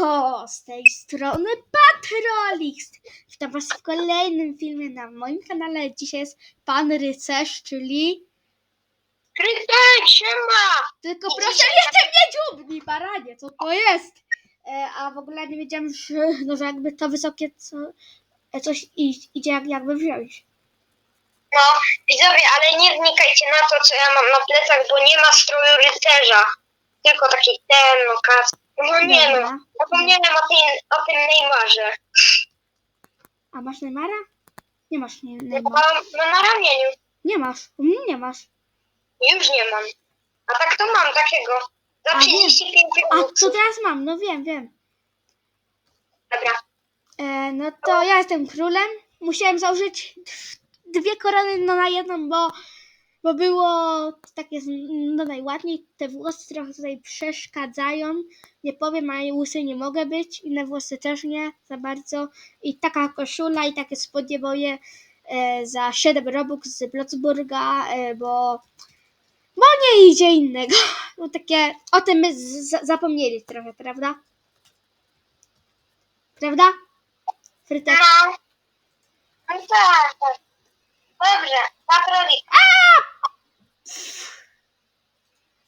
Siemanko, z tej strony Patrolix. Witam was w kolejnym filmie na moim kanale. Dzisiaj jest Pan Rycerz, czyli... Krytek, siema! Tylko proszę nie ty mnie dziubni, baranie, co to jest? E, a w ogóle nie wiedziałem, że, no, że jakby to wysokie co, e, coś i, idzie jak, jakby wziąć. No, widzowie, ale nie wnikajcie na to, co ja mam na plecach, bo nie ma stroju rycerza. Tylko taki ten, no kas. No nie Dobra. no, zapomniałem o tym, o tym Neymarze. A masz Neymara? Nie masz nie, No, Neymara. no na ramieniu. Nie masz, u mnie nie masz. Już nie mam. A tak to mam takiego. Za A, wiem. 35 A, minut. to teraz mam, no wiem, wiem. Dobra. E, no to ja jestem królem. Musiałem założyć dwie korony no na jedną, bo, bo było takie no najładniej. Te włosy trochę tutaj przeszkadzają. Nie powiem, ale łysy nie mogę być. Inne włosy też nie za bardzo. I taka koszula i takie spodnie moje e, za 7 robux z Blotzburga, e, bo bo nie idzie innego. No takie, o tym my zapomnieli trochę, prawda? Prawda? Frytek. No. No tak, tak. Dobrze, patrolik.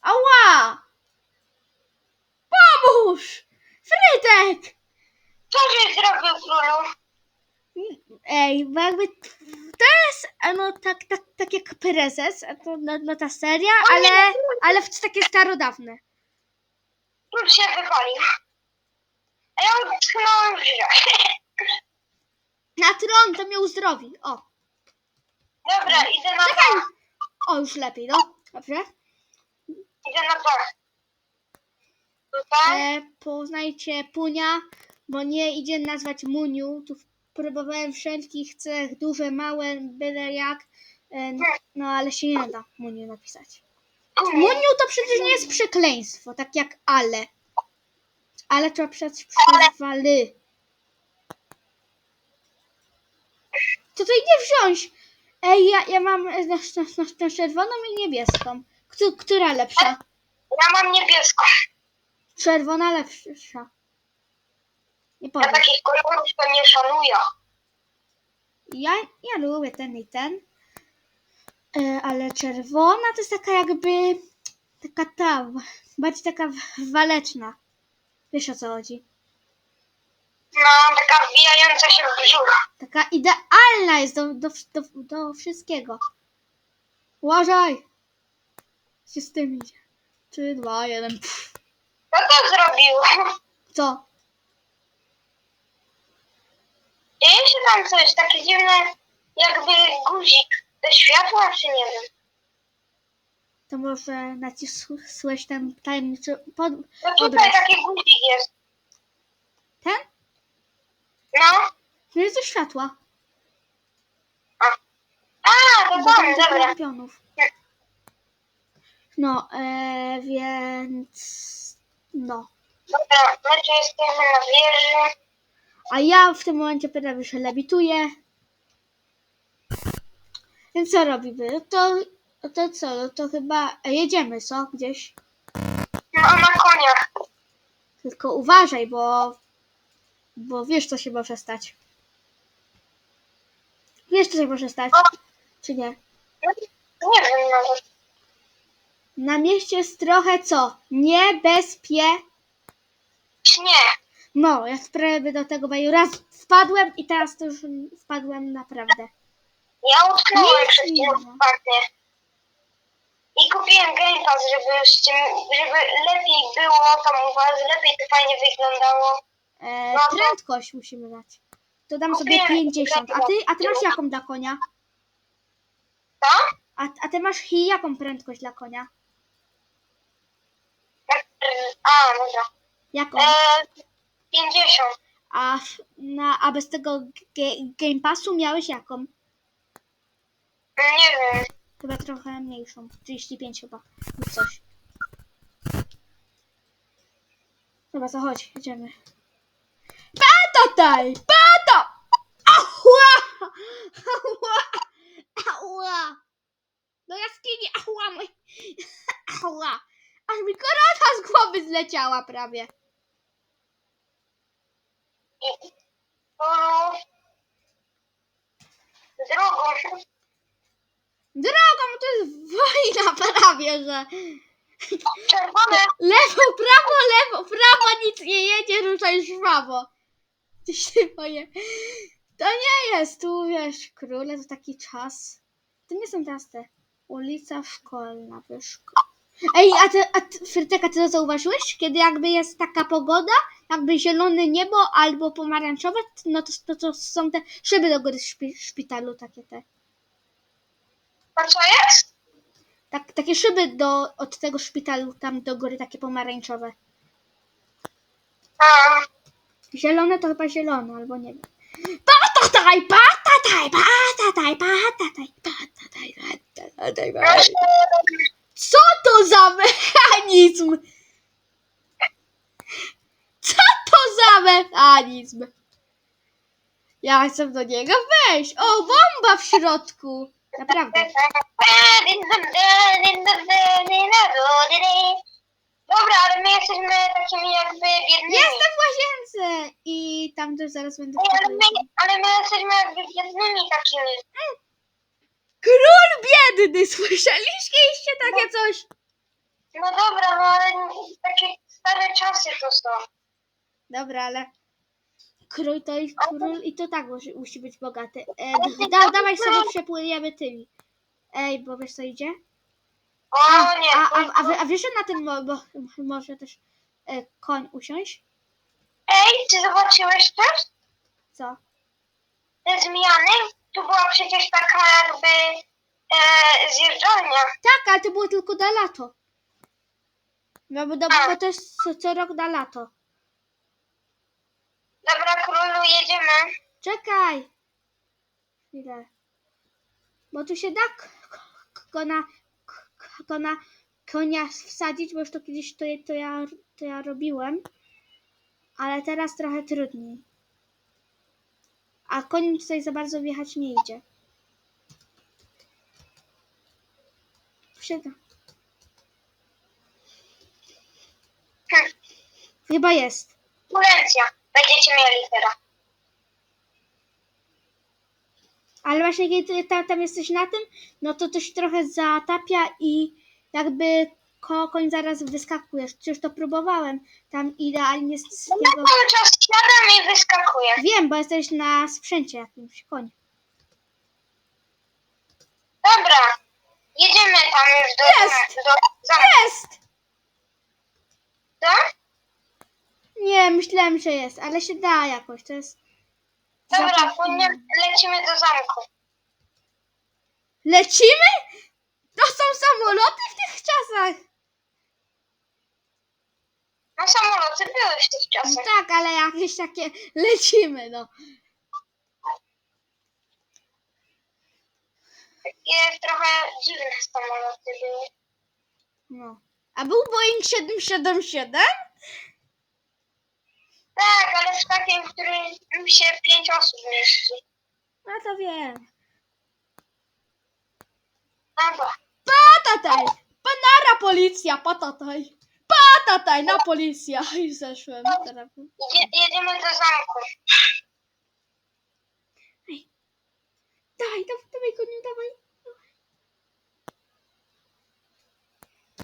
Ała! Pomóż! Frytek! Co żeś zrobił, królu? Ej, bo jakby to jest no tak, tak, tak jak prezes, a to no, no ta seria, ale, ale w takie starodawne. Król się wypalił. A ja utknąłem w grze. Na tron to mnie uzdrowi. O, Dobra, idę na czekaj! O, już lepiej, no. Dobrze. Idę na dach. Tutaj? E, poznajcie Punia, bo nie idzie nazwać Muniu. Tu próbowałem wszelkich cech, duże, małe, byle jak. E, no ale się nie da Muniu napisać. Muniu to przecież nie jest przekleństwo, tak jak ale. Ale trzeba przecież. Co to idzie wziąć? Ej, ja, ja mam na, na, na, na czerwoną i niebieską. Któ- która lepsza? Ja mam niebieską. Czerwona lepsza. Nie Ja powiem. takich kolorów to nie szanuję. Ja, ja lubię ten i ten. E, ale czerwona to jest taka jakby taka ta, bardziej taka w- waleczna. Wiesz o co chodzi? No, taka wbijająca się w brzuch. Taka idealna jest do, do, do, do wszystkiego. Uważaj! Się z tym idzie? Trzy, dwa, jeden. Pff. Co to zrobił? Co? Dzieje się tam coś, takie dziwne, jakby guzik do światła, czy nie wiem. To może nacisłeś ten tajemniczy pod... No tutaj taki guzik jest. Ten? No. No jest światła. A, to tych dobra. lampionów. No, e, więc... No. Dobra, my tu jesteśmy na wieży. A ja w tym momencie prawie że lewituję. Więc co robimy? No to, no to co? No to chyba jedziemy, co? Gdzieś. No, na koniach. Tylko uważaj, bo... Bo wiesz, co się może stać. Wiesz, co się może stać. Czy nie? Nie wiem nawet. Na mieście jest trochę co? Niebezpie... Nie. No, ja prawie do tego baju raz wpadłem i teraz to już wpadłem naprawdę. Ja utknąłem nie ma. wpadnie. I kupiłem Game Pass, żeby, z tym, żeby lepiej było tam u was, lepiej to fajnie wyglądało. E, prędkość musimy dać. To dam sobie Kupiłem 50. A ty, a ty masz jaką dla konia? Co? A, a ty masz hi jaką prędkość dla konia? Tak, A, dobra. Jaką? E, 50. A, w- na, a bez tego ge, Game Passu miałeś jaką? Nie wiem. Chyba trochę mniejszą. 35 chyba. Lub coś. Dobra, to chodź, jedziemy. Pato tutaj! Pato! Ała! Ała! Ała! Do jaskini! Ała! Mój... Ała! Aż mi korona z głowy zleciała prawie. Drugą. Drogą, to jest wojna prawie, że... Czerwone. Lewo, prawo, lewo, prawo, nic nie jedzie, ruszaj w prawo. Ty się boję. To nie jest, tu wiesz, króle, to taki czas. To nie są teraz te. Ulica Szkolna, Wyszko. Ej, a ty, a ty, Frytek, a ty to zauważyłeś? Kiedy jakby jest taka pogoda, jakby zielone niebo albo pomarańczowe, no to, to, to są te szyby do góry szpi, szpitalu, takie te. A co jest? Tak, takie szyby do, od tego szpitalu tam do góry, takie pomarańczowe. Um, Zielone to chyba zielone, albo nie wiem. Patataj, patataj, patataj, patataj, patataj, patataj, patataj. Co to za mechanizm? Co to za mechanizm? Ja chcę do niego wejść. O, bomba w środku. Naprawdę. Dobra, ale my jesteśmy takimi jakby biednymi. Jestem w łazience i tam też zaraz będę Ej, ale, my, ale my jesteśmy jakby biednymi takimi. Król biedny, słyszeliście takie coś? No dobra, no ale takie stare czasy to są. Dobra, ale król to i król i to tak musi, musi być bogaty. E, da, dawaj sobie przepłyniemy tymi. Ej, bo wiesz co idzie? O A, nie, a, a, a, wy- a wiesz, że na tym mo, bo, może też e, koń usiąść? Ej, ty zobaczyłeś też? Co? Te zmiany? Tu była przecież taka jakby e, zjeżdżalnia. Tak, ale to było tylko na lato. No bo, do, bo to jest co, co rok na lato. Dobra, królu, jedziemy. Czekaj! Chwilę. Bo tu się da k- k- kona, k- kona, konia wsadzić, bo już to kiedyś to, to, ja, to ja robiłem. Ale teraz trochę trudniej. A koń tutaj za bardzo wjechać nie idzie. Wsiada. Hm, Chyba jest. Turencja. Będziecie mieli teraz. Ale właśnie kiedy ty tam, tam jesteś na tym, no to to się trochę zatapia i jakby ko, koń zaraz wyskakujesz. Przecież to próbowałem. Tam idealnie z z No ja cały czas siadam i wyskakuję. Wiem, bo jesteś na sprzęcie jakimś koń. Dobra, jedziemy tam już do, Jest! do zamku. Jest! Do? Nie, myślałem, że jest, ale się da jakoś. To jest... Dobra, płynie, lecimy do zamku. Lecimy? To są samoloty w tych czasach. No samoloty były w tych No czasach. tak, ale jakieś takie lecimy, no. Takie trochę dziwne samoloty były. no. A był Boeing 777? Tak, takim, w którym się pięć osób mieści. No to wiem. Dobra. Patataj! Panara policja, patataj! Patataj na policja! I zeszłem. Teraz- Jedzie, jedziemy do zamku. Dawaj, dawaj, dawaj, koniu, dawaj.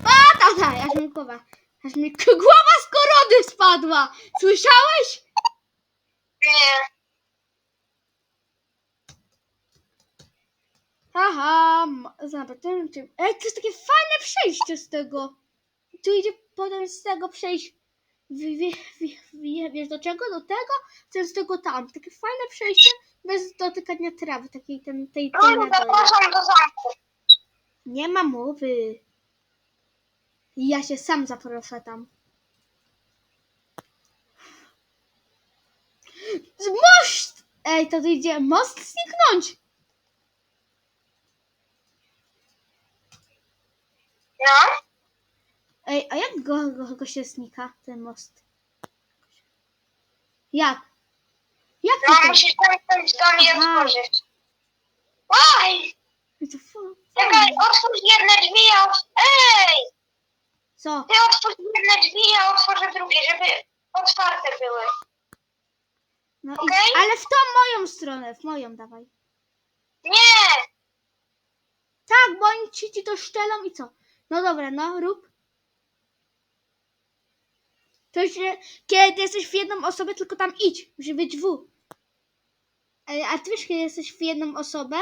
Patataj! Aż mi głowa, aż mi k- głowa z korony spadła! Słyszałeś? Nie. Haha, zobaczymy czy... Ej, to jest takie fajne przejście z tego. Tu idzie potem z tego przejść. Wie, wie, wie, wie, wiesz do czego? Do tego? Chcę z tego tam. Takie fajne przejście bez dotykania trawy, takiej ten, tej, tej Królu, na dole. do zamku. Nie ma mowy. Ja się sam zaproszę tam. Most! Ej, to tu idzie most zniknąć. No. Ej, a jak go, go, go się znika, ten most? Jak? Jak No, to? musisz zamknąć dom i Aha. otworzyć. Oj! to fu- Czekaj, otwórz jedne drzwi, a ot... Ej! Co? Ty otwórz jedne drzwi, a otworzę drugie, żeby otwarte były. No ale w tą moją stronę, w moją dawaj. Nie! Tak, bo oni ci, ci to szczelą i co? No dobra, no rób. To się, kiedy jesteś w jedną osobę, tylko tam idź. Musi być W. E, A ty wiesz, kiedy jesteś w jedną osobę,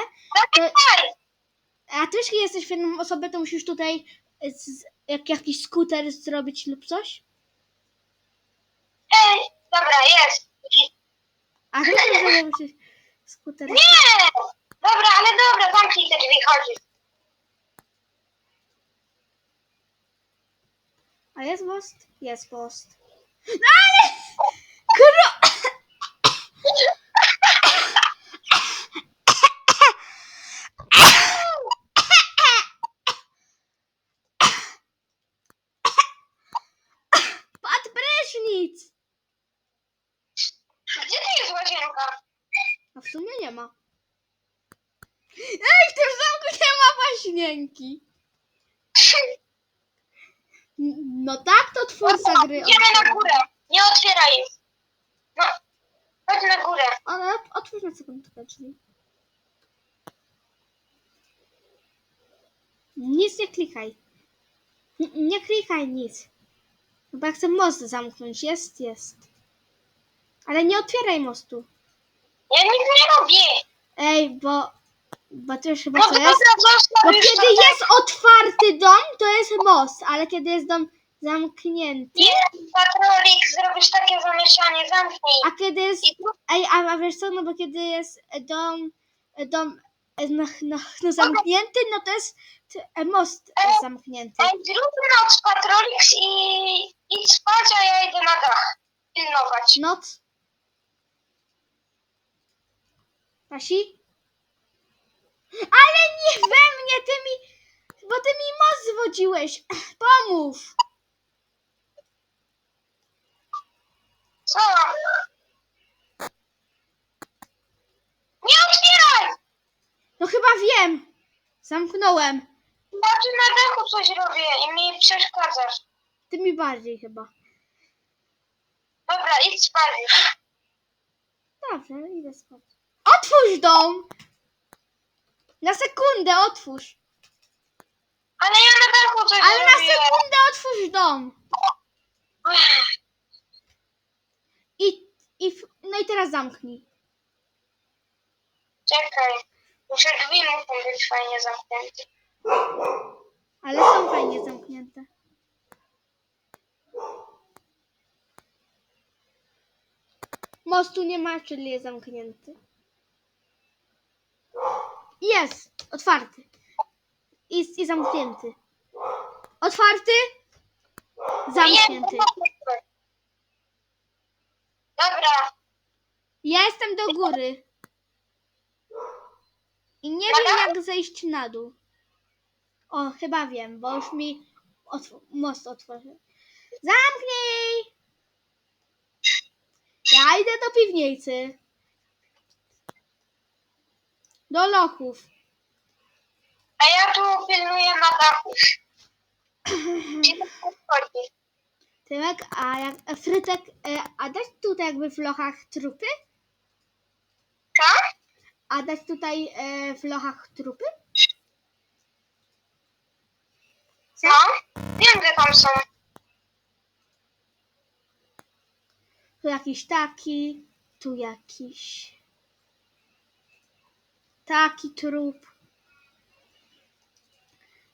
to, Daj! a ty wiesz, kiedy jesteś w jedną osobę, to musisz tutaj e, z, jak, jakiś skuter zrobić lub coś. Ej, dobra, jest. A skuter. Nie! Dobra, ale dobra, zamknij te drzwi, chodź. A jest most? Jest most. No ale! Kro... Pod prysznic! Gdzie tu jest łazienka? A w sumie nie ma. Ej, w tym zamku nie N- No tak, to twórca gry. Idziemy na górę. Nie otwieraj ich. No, chodź na górę. Ale otwórz na sekundkę drzwi. Nic nie klikaj. N- nie klikaj nic. No bo ja chcę most zamknąć. Jest, jest. Ale nie otwieraj mostu. Ja nic nie robię. Ej, bo... Bo to już chyba No co jest? zostaw Bo już kiedy jest otwarty dom, to jest most. Ale kiedy jest dom zamknięty, Nie, patrolik, zrobisz takie zamieszanie, zamknij. a kiedy jest I tu Ej, a, a wiesz co, no bo kiedy jest dom, dom e, no, no, no zamknięty, no to jest t- e, most e, zamknięty. Ej, zrób noc, Patrolix i idź spać, a ja idę na dach. Pilnować. Noc. Pasi? Ale nie we mnie, ty mi, bo ty mi most zwodziłeś. Pomóż. Co? Nie otwieraj! No chyba wiem. Zamknąłem. Znaczy na dachu coś robię i mi przeszkadzasz. Ty mi bardziej chyba. Dobra, idź spać. Dobrze, idę spać. Otwórz dom! Na sekundę otwórz. Ale ja na dachu coś Ale na robię. sekundę otwórz dom. I, i, w- no i teraz zamknij. Czekaj. Muszę drzwi muszą być fajnie zamknięte. Ale są fajnie zamknięte. Mostu nie ma, czyli jest zamknięty. Jest! Otwarty. I, I zamknięty. Otwarty. Zamknięty. Dobra, Ja jestem do góry. I nie wiem jak zejść na dół. O, chyba wiem, bo już mi otw- most otworzył. Zamknij! Ja idę do piwnicy. Do lochów. a ja tu pilnuję na dachu. Gdzie chodzi? Tymek, a jak a frytek, e, a dać tutaj jakby w lochach trupy? Co? A dać tutaj e, w lochach trupy? Co? Wiem, że tam są. Tu jakiś taki, tu jakiś taki trup.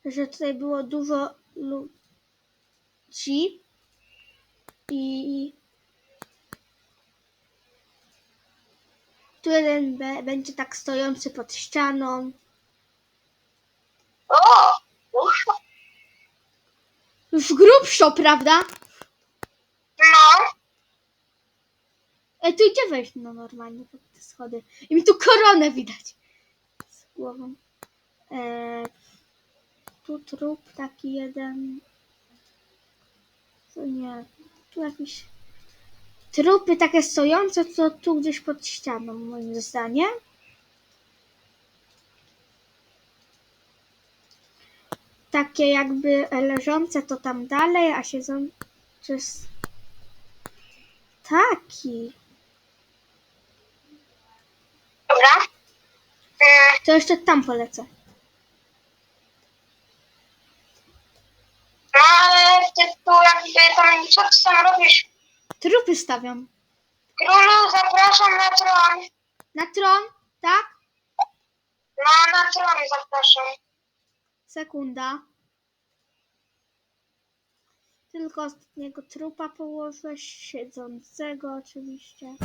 Że tutaj było dużo ludzi i tu jeden będzie tak stojący pod ścianą. O! Już grubszo, prawda? No, E, tu idzie wejść no normalnie pod te schody. I mi tu koronę widać. Głową. E, tu trup taki jeden. Co nie. Tu jakieś trupy takie stojące, co tu gdzieś pod ścianą moim zdaniem. Takie jakby leżące to tam dalej, a siedzące jest taki. Dobra. To jeszcze tam polecę. No ale ty tu jakby tam, co ty tam robisz? Trupy stawiam. Królu, zapraszam na tron. Na tron, tak? No, na tron zapraszam. Sekunda. Tylko ostatniego trupa położę, siedzącego oczywiście.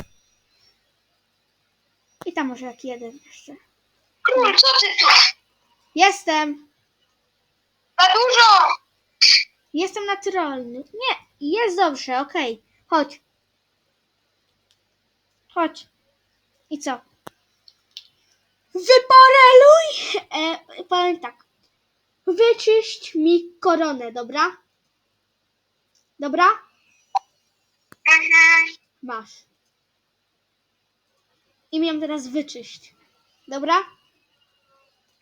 I tam może jak jeden jeszcze. Król, co ty tu? Jestem! Za dużo! Jestem naturalny. Nie, jest dobrze, okej. Chodź. Chodź. I co? Wypareluj! E, powiem tak. Wyczyść mi koronę, dobra? Dobra? Mhm. Masz. I miałem teraz wyczyść. Dobra?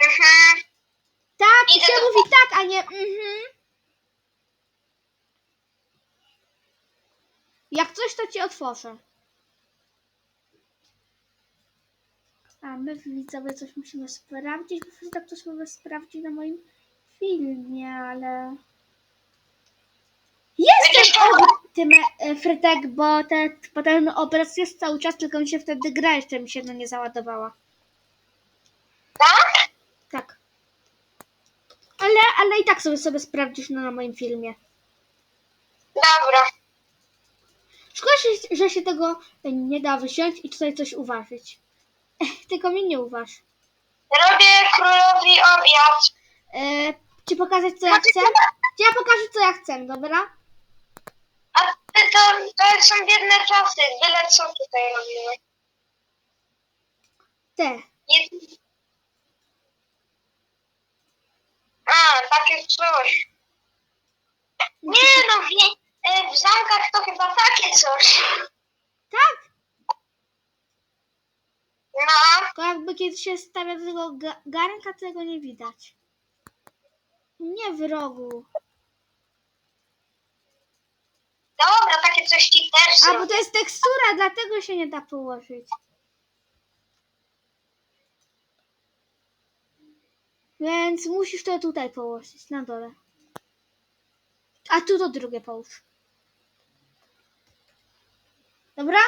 Mhm. Tak, Idę się do- mówi tak, a nie mhm. Jak coś, to ci otworzę. A my widzowie coś musimy sprawdzić, bo tak coś mamy sprawdzić na moim filmie, ale... Będziesz Jestem o, tym e, frytek, bo, te, bo ten obraz jest cały czas, tylko mi się wtedy gra jeszcze mi się no nie załadowała. Tak. Ale, ale i tak sobie sobie sprawdzisz no, na moim filmie. Dobra. Szkoda, że- że się tego nie da wysiąść i tutaj coś uważać. Tylko mi nie uważ. Robię królowi obiad. E, ci pokazać co ja chcę? Ci ja pokażę co ja chcę, dobra? A ty to, to są biedne czasy. Byle co tutaj robimy. Te. Jed... Takie coś. Nie no, wie, e, w zamkach to chyba takie coś. Tak? No, To jakby kiedy się stawia do tego ga- garnka, tego nie widać. Nie w rogu. dobra, takie coś ci też A, są. bo to jest tekstura, dlatego się nie da położyć. Więc musisz to tutaj położyć, na dole. A tu to drugie połóż. Dobra?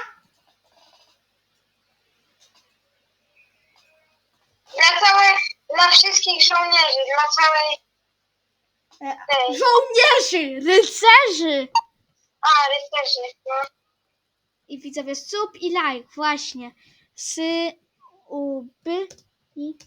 Dla całe, dla wszystkich żołnierzy, dla całej E, tej. żołnierzy, rycerzy! A, rycerzy, no. I widzowie, sub i like, właśnie. Sy, u, by, i,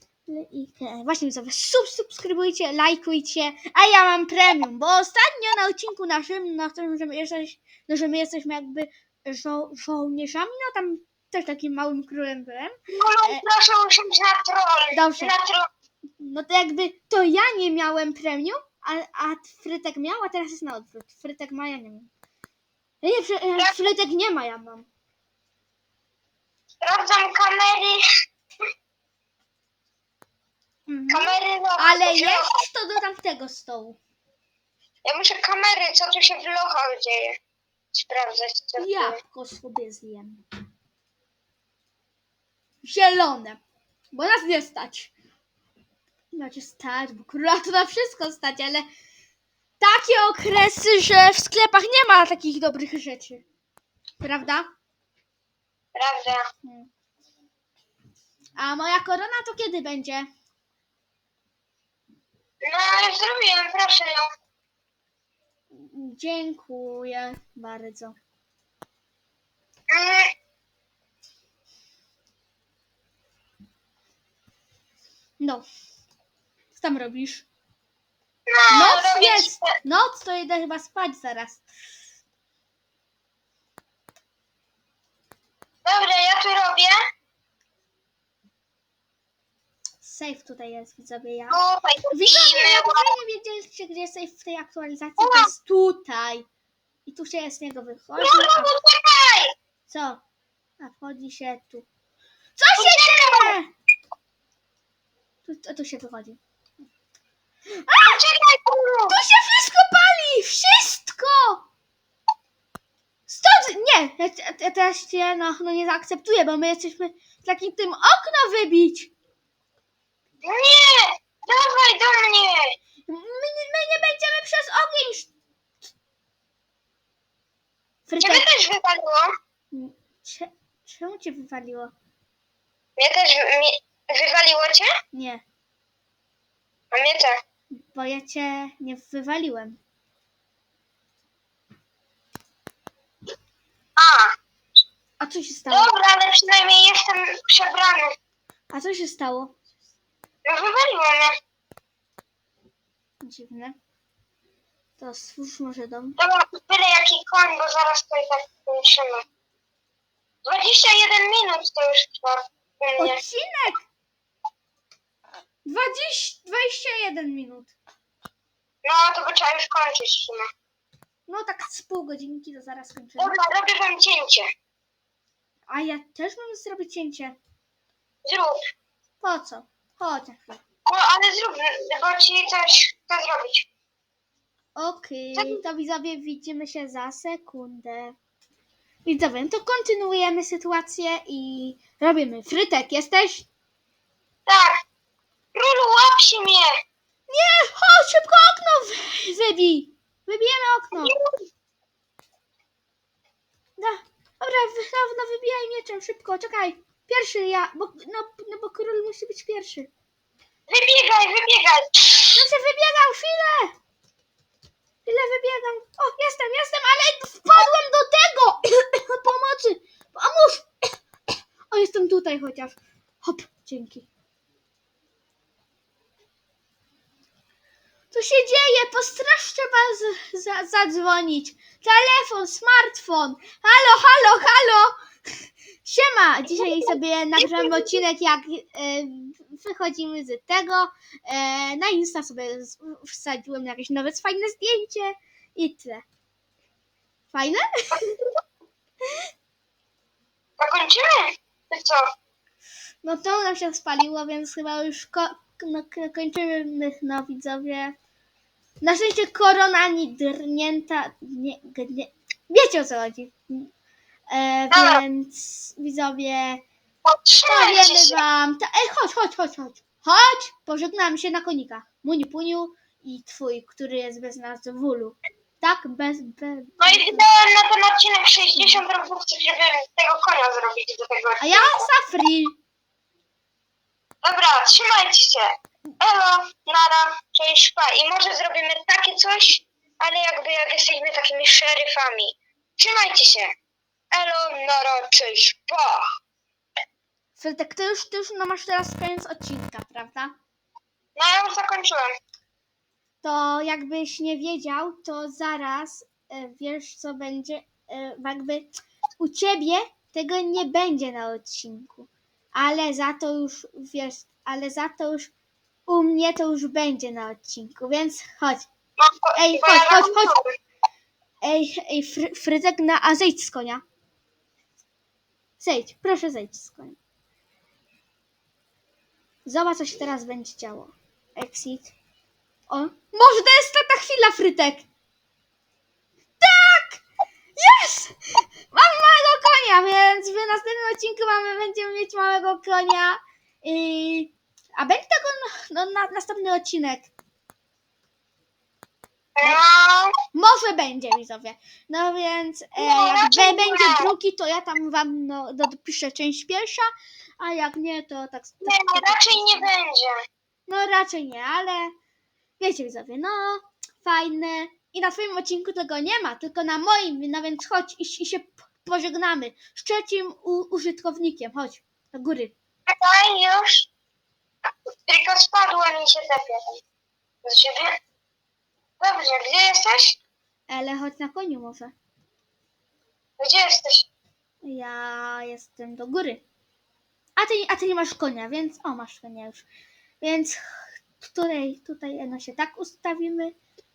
i, k. Właśnie widzowie, sub, subskrybujcie, lajkujcie, a ja mam premium, bo ostatnio na odcinku naszym, na którym, że my, jesteś, no, że my jesteśmy jakby żo, żołnierzami, no tam też takim małym królem byłem, Królu, proszę usiąść na tron. Dobrze. Na no to jakby to ja nie miałem premium, a, a Frytek miał, a teraz jest na odwrót. Frytek ma, ja nie mam. Nie, Fry, e, Frytek nie ma, ja mam. Sprawdzam kamery. Mhm. Kamery no, Ale jest to do tamtego stołu. Ja muszę kamery, co tu się w lochach dzieje. Sprawdzać, co tu. Jabłko sobie zjem. Zielone. Bo nas nie stać. Znaczy stać, bo króla to na wszystko stać, ale takie okresy, że w sklepach nie ma takich dobrych rzeczy. Prawda? Prawda. Hmm. A moja korona to kiedy będzie? No, już zrobiłem, proszę ją. Dziękuję bardzo. Mm, No. Co tam robisz? No, Noc robię jest! ci- Noc to idę chyba spać zaraz. Dobra, ja tu robię. Safe tutaj jest, widzowie, ja. Tutaj Widzowie, kupimy. jak fajnie wiedzieliście, gdzie jest safe w tej aktualizacji, to jest tutaj. I tu się z niego wychodzi. No, A no, co? A wchodzi się tu. Co się dzieje? Tu, tu, tu się wychodzi. Czekaj, królu! Tu się wszystko pali! Wszystko! Stąd! Nie, ja, ja- ja teraz cię no, no nie zaakceptuję, bo my jesteśmy takim tym okno wybić. Nie! Dawaj do mnie! My, my nie będziemy przez ogień. sz- Ciebie Frytek, też cze- czemu cię wywaliło? Mnie też wywaliło cię? Nie, A mnie też. bo ja cię nie wywaliłem. A, A co się stało? dobra, ale przynajmniej jestem przebrany. A co się stało? No wywaliło mnie. Dziwne. To stwórz może dom. Dobra, byle jaki koń, bo zaraz to i tak kończymy. 21 minut to już trwa u mnie. Odcinek! 20, 21 minut. No, to by trzeba już kończyć w sumie. No tak z pół godzinki to zaraz kończymy. Dobra, robię wam cięcie. A ja też mam zrobić cięcie. Zrób. Po co? Chodź na chwilę. No, ale zrób, bo ci coś chcę zrobić. Okej, to widzowie widzimy się za sekundę. Widzowie, no to kontynuujemy sytuację i robimy. Frytek, jesteś? Tak. Królu, łap się mnie. Nie! Chodź, szybko okno wy- wybij! Wybijemy okno. Da, dobra, wy- no, no wybijaj mieczem, szybko, czekaj. Pierwszy ja, bo, no, no bo król musi być pierwszy. Wybiegaj, wybiegaj. No się wybiegał, chwilę! Chwilę wybiegam. O, jestem, jestem, ale wpadłem do tego! Pomocy! Pomóż! O, jestem tutaj chociaż. Hop, dzięki. Co się dzieje? Postrasz trzeba z, za, zadzwonić. Telefon, smartfon. Halo, halo, halo! Siema! Dzisiaj sobie nagramy odcinek, jak e, wychodzimy z tego. E, na Insta sobie z- wsadziłem jakieś nowe fajne zdjęcie i tyle. Fajne? To kończymy? Ty co? No to nam się spaliło, więc chyba już ko- no, k- kończymy, no widzowie. Na szczęście korona nie drnięta, nie, nie, wiecie o co chodzi. E, więc widzowie, Potrzymajcie powiemy się. wam, ta, ej chodź, chodź, chodź, chodź, chodź, pożegnamy się na konikach. Muniu, puniu i twój, który jest bez nas w ulu. Tak, bez, bez. No i wydałem na ten odcinek 60 robuxów, żeby tego konia zrobić do tego A ja Safri. Dobra, trzymajcie się. Elo, nara, cześć, pa. I może zrobimy takie coś, ale jakby jak jesteśmy takimi szeryfami. Trzymajcie się. Elo, nara, cześć, pa. Frytek, ty już, ty już no masz teraz koniec odcinka, prawda? No ja już zakończyłem. to jakbyś nie wiedział, to zaraz e, wiesz, co będzie. E, jakby u ciebie tego nie będzie na odcinku, ale za to już wiesz, ale za to już u mnie to już będzie na odcinku, więc chodź. No, Ej, chodź, chodź, chodź. Ej, ej, fry, fryzek na, a zejdź z konia. Zejdź, proszę zejdź z konia. Zobacz, co się teraz będzie działo. Exit. O, może to jest ta, ta chwila, Frytek. Tak! Jest! Mam małego konia, więc w następnym odcinku mamy, będziemy mieć małego konia. I... A będzie tego no, na, następny odcinek. No, Może będzie, widzowie. No więc e, No, jak be- będzie drugi, to ja tam wam no, dopiszę część pierwsza, a jak nie, to tak... nie, tak raczej nie będzie. No raczej nie, ale wiecie widzowie, no fajne. I na twoim odcinku tego nie ma, tylko na moim, no więc chodź i, i się pożegnamy z trzecim u, użytkownikiem. Chodź, do góry. Czekaj, już. Tylko spadło mi się tepie. Z siebie. Dobrze, gdzie jesteś? Ale chodź na koniu może. Gdzie jesteś? Ja jestem do góry. A ty, a ty nie masz konia, więc... O, masz konia już. Więc tutaj, tutaj no się tak ustawimy.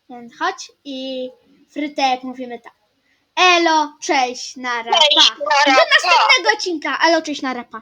Więc chodź i Frytek mówimy tak. Elo, cześć, nara, Cześć, pa. nara, Do następnego odcinka. Elo, cześć, nara, pa.